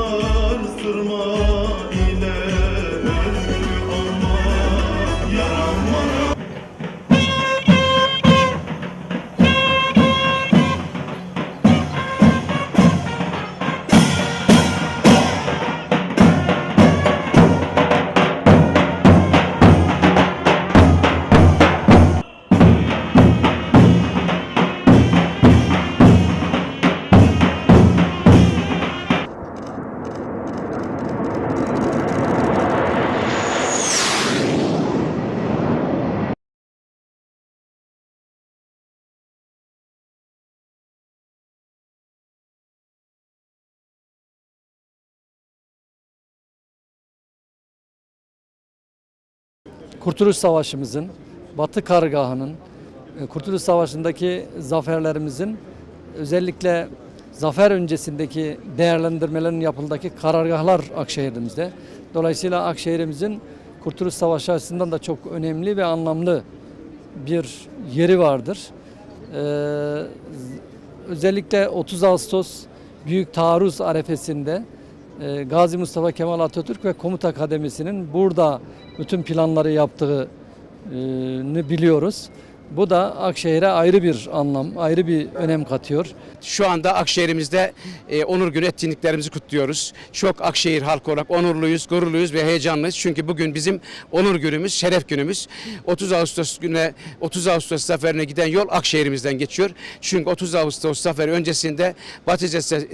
sarsılmaz durmaz Kurtuluş Savaşımızın, Batı Kargahı'nın, e, Kurtuluş Savaşı'ndaki zaferlerimizin özellikle zafer öncesindeki değerlendirmelerin yapıldaki karargahlar Akşehir'imizde. Dolayısıyla Akşehir'imizin Kurtuluş Savaşı açısından da çok önemli ve anlamlı bir yeri vardır. Ee, özellikle 30 Ağustos Büyük Taarruz arefesinde Gazi Mustafa Kemal Atatürk ve Komuta Kademesi'nin burada bütün planları yaptığını biliyoruz. Bu da Akşehir'e ayrı bir anlam, ayrı bir önem katıyor. Şu anda Akşehir'imizde e, onur günü etkinliklerimizi kutluyoruz. Çok Akşehir halkı olarak onurluyuz, gururluyuz ve heyecanlıyız. Çünkü bugün bizim onur günümüz, şeref günümüz. 30 Ağustos güne 30 Ağustos zaferine giden yol Akşehir'imizden geçiyor. Çünkü 30 Ağustos zaferi öncesinde Batı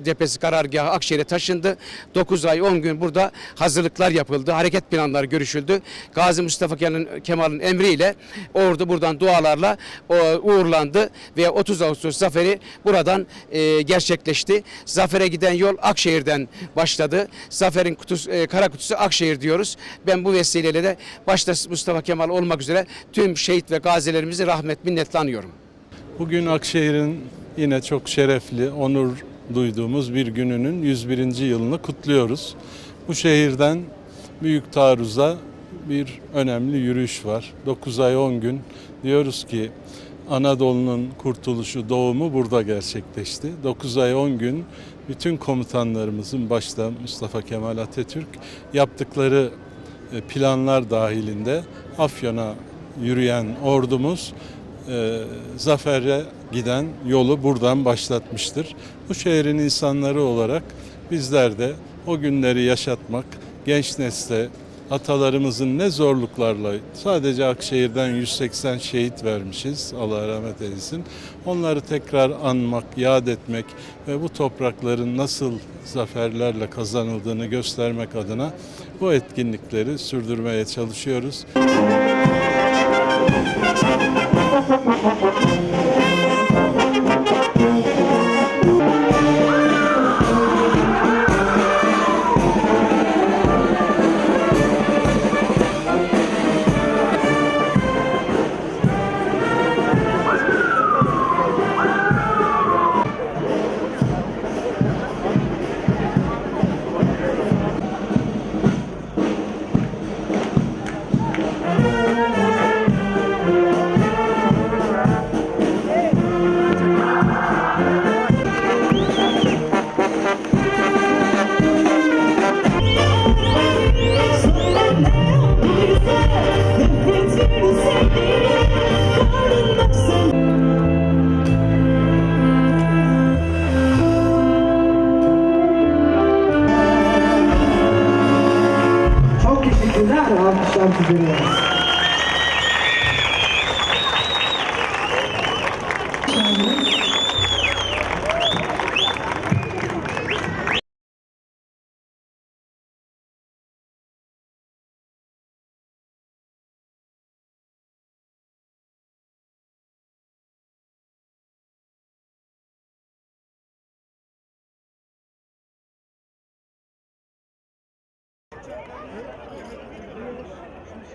cephesi karargahı Akşehir'e taşındı. 9 ay 10 gün burada hazırlıklar yapıldı. Hareket planları görüşüldü. Gazi Mustafa Kemal'in emriyle ordu buradan dualarla o, uğurlandı ve 30 Ağustos zaferi buradan e, gerçekleşti. Zafere giden yol Akşehir'den başladı. Zaferin kutusu, e, kara kutusu Akşehir diyoruz. Ben bu vesileyle de başta Mustafa Kemal olmak üzere tüm şehit ve gazilerimizi rahmet minnetle anıyorum. Bugün Akşehir'in yine çok şerefli, onur duyduğumuz bir gününün 101. yılını kutluyoruz. Bu şehirden Büyük Taarruz'a bir önemli yürüyüş var. 9 ay 10 gün diyoruz ki Anadolu'nun kurtuluşu, doğumu burada gerçekleşti. 9 ay 10 gün bütün komutanlarımızın başta Mustafa Kemal Atatürk yaptıkları e, planlar dahilinde Afyon'a yürüyen ordumuz e, zafere giden yolu buradan başlatmıştır. Bu şehrin insanları olarak bizler de o günleri yaşatmak, genç nesle atalarımızın ne zorluklarla sadece Akşehir'den 180 şehit vermişiz Allah rahmet eylesin. Onları tekrar anmak, yad etmek ve bu toprakların nasıl zaferlerle kazanıldığını göstermek adına bu etkinlikleri sürdürmeye çalışıyoruz. Çok Marcos Santos Virense.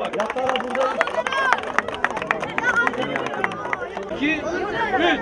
Alkışlar sizlere. İki, üç.